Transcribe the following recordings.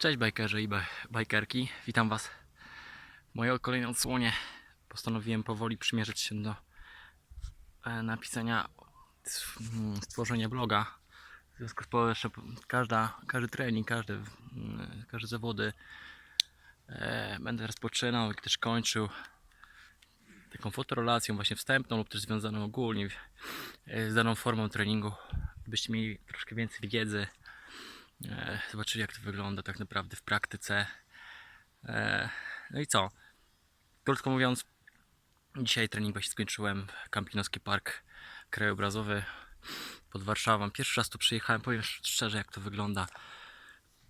Cześć bajkerzy i baj- bajkerki, witam was w mojej kolejnej odsłonie. Postanowiłem powoli przymierzyć się do e, napisania, mm, stworzenia bloga. W związku z że każda, każdy trening, każdy, mm, każde zawody e, będę rozpoczynał też kończył taką fotorelacją właśnie wstępną lub też związaną ogólnie e, z daną formą treningu, byście mieli troszkę więcej wiedzy zobaczyli jak to wygląda tak naprawdę w praktyce. E, no i co? Krótko mówiąc, dzisiaj trening właśnie skończyłem. Kampinoski Park Krajobrazowy pod Warszawą. Pierwszy raz tu przyjechałem, powiem szczerze jak to wygląda.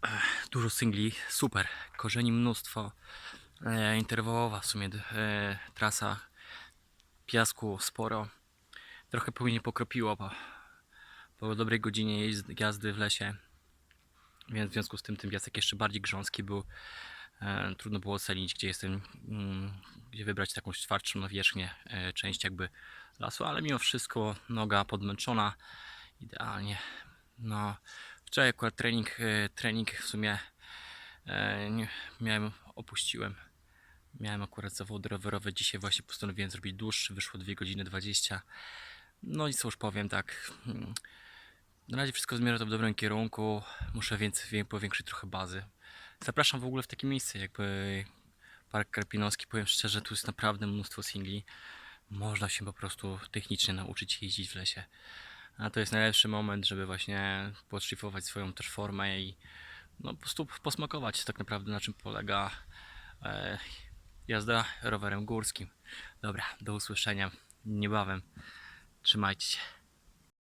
E, Dużo singli, super. Korzeni mnóstwo. E, interwałowa w sumie e, trasa. Piasku sporo. Trochę później pokropiło po, po dobrej godzinie jazdy w lesie więc w związku z tym ten piasek jeszcze bardziej grząski był. E, trudno było ocenić, gdzie jestem, mm, gdzie wybrać taką twardszą nawierzchnię, e, część jakby lasu, ale mimo wszystko noga podmęczona idealnie. No, wczoraj akurat trening, e, trening w sumie e, nie, miałem, opuściłem. Miałem akurat zawody rowerowe, dzisiaj właśnie postanowiłem zrobić dłuższy, wyszło 2 godziny 20. No i cóż powiem tak, mm, na razie wszystko zmierza to w dobrym kierunku. Muszę więc wie- powiększyć trochę bazy. Zapraszam w ogóle w takie miejsce, jakby Park Karpinowski. Powiem szczerze, tu jest naprawdę mnóstwo singli. Można się po prostu technicznie nauczyć jeździć w lesie. A to jest najlepszy moment, żeby właśnie podszlifować swoją też formę i no, po prostu posmakować tak naprawdę na czym polega e, jazda rowerem górskim. Dobra, do usłyszenia niebawem. Trzymajcie się.